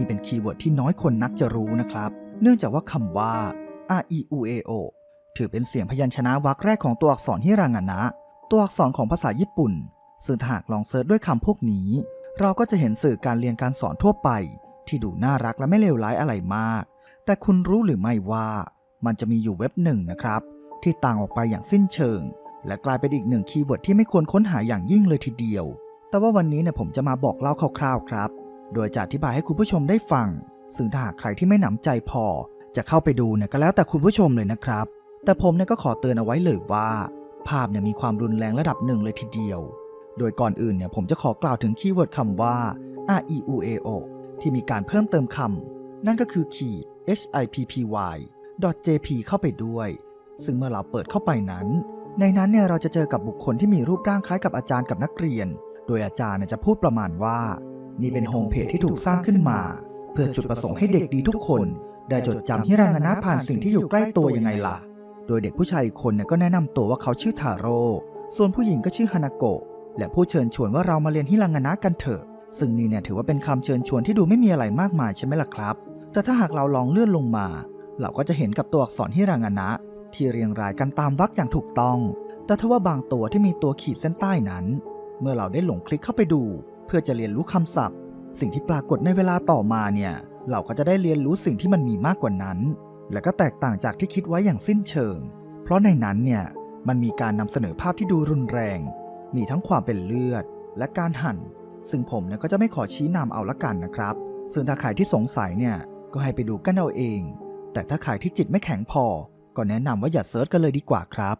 นี่เป็นคีย์เวิร์ดที่น้อยคนนักจะรู้นะครับ เนื่องจากว่าคำว่า a e u a o ถือเป็นเสียงพยัญชนะวรรคแรกของตัวอักษรฮิรางานะ ตัวอักษรของภาษาญี่ปุ่น ซึ่งถ้าหากลองเซิร์ชด้วยคำพวกนี้ เราก็จะเห็นสื่อการเรียนการสอนทั่วไป ที่ดูน่ารักและไม่เลวร้ายอะไรมาก แต่คุณรู้หรือไม่ว่า มันจะมีอยู่เว็บหนึ่งนะครับ ที่ต่างออกไปอย่างสิ้นเชิง และกลายเป็นอีกหนึ่งคีย์เวิร์ดที่ไม่ควรค้นหาอย่างยิ่งเลยทีเดียว แต่ว่าวันนี้เนี่ยผมจะมาบอกเล่าคร่าวๆครับ โดยจะอธิบายให้คุณผู้ชมได้ฟัง ซึ่งถ้าหากใครที่ไม่หนำใจพอ จะเข้าไปดูเนี่ยก็แล้วแต่คุณผู้ชมเลยนะครับ แต่ผมเนี่ยก็ขอเตือนเอาไว้เลยว่า ภาพเนี่ยมีความรุนแรงระดับหนึ่งเลยทีเดียว โดยก่อนอื่นเนี่ยผมจะขอกล่าวถึงคีย์เวิร์ดคำว่า r e u a o ที่มีการเพิ่มเติมคำนั่นก็คือขีด h i p p y j p เข้าไปด้วย ซึ่งเมื่อเราเปิดเข้าไปนั้น ในนั้นเนี่ยเราจะเจอกับบุคคลที่มีรูปร่างคล้ายกับอาจารย์กับนักเรียน โดยอาจารย์เนี่ยจะพูดประมาณว่า นี่เป็นโฮมเพจที่ถูกสร้างขึ้นมา เพื่อจุดประสงค์ให้เด็กดีทุกคน ได้จดจำฮิรางนะผ่านสิ่งที่อยู่ใกล้ตัวยังไงล่ะ โดยเด็กผู้ชายคนเนี่ยก็แนะนำตัวว่าเขาชื่อทาโร่ ส่วนผู้หญิงก็ชื่อฮานาโกะ และผู้เชิญชวนว่าเรามาเรียนฮิรางนะกันเถอะ ซึ่งนี่เนี่ยถือว่าเป็นคำเชิญชวนที่ดูไม่มีอะไรมากมายใช่ไหมล่ะครับ แต่ถ้าหากเราลองเลื่อนลงมา เราก็จะเห็นกับตัวอักษรฮิรางนะที่เรียงรายกันตามวรรคอย่างถูกต้อง แต่ถ้าว่าบางตัวที่มีตัวขีดเส้นใต้นั้น เมื่อเราได้หลงคลิกเข้าไปดู พื่อจะเรียนรู้คำศัพท์ สิ่งที่ปรากฏในเวลาต่อมาเนี่ยเราก็จะได้เรียนรู้สิ่งที่มันมีมากกว่านั้น และก็แตกต่างจากที่คิดไว้อย่างสิ้นเชิง เพราะในนั้นเนี่ยมันมีการนำเสนอภาพที่ดูรุนแรง มีทั้งความเป็นเลือด และการหั่น ซึ่งผมเนี่ยก็จะไม่ขอชี้นำเอาละกันนะครับ ซึ่งถ้าใครที่สงสัยเนี่ยก็ให้ไปดูกันเอาเอง แต่ถ้าใครที่จิตไม่แข็งพอ ก็แนะนำว่าอย่าเซิร์ชกันเลยดีกว่าครับ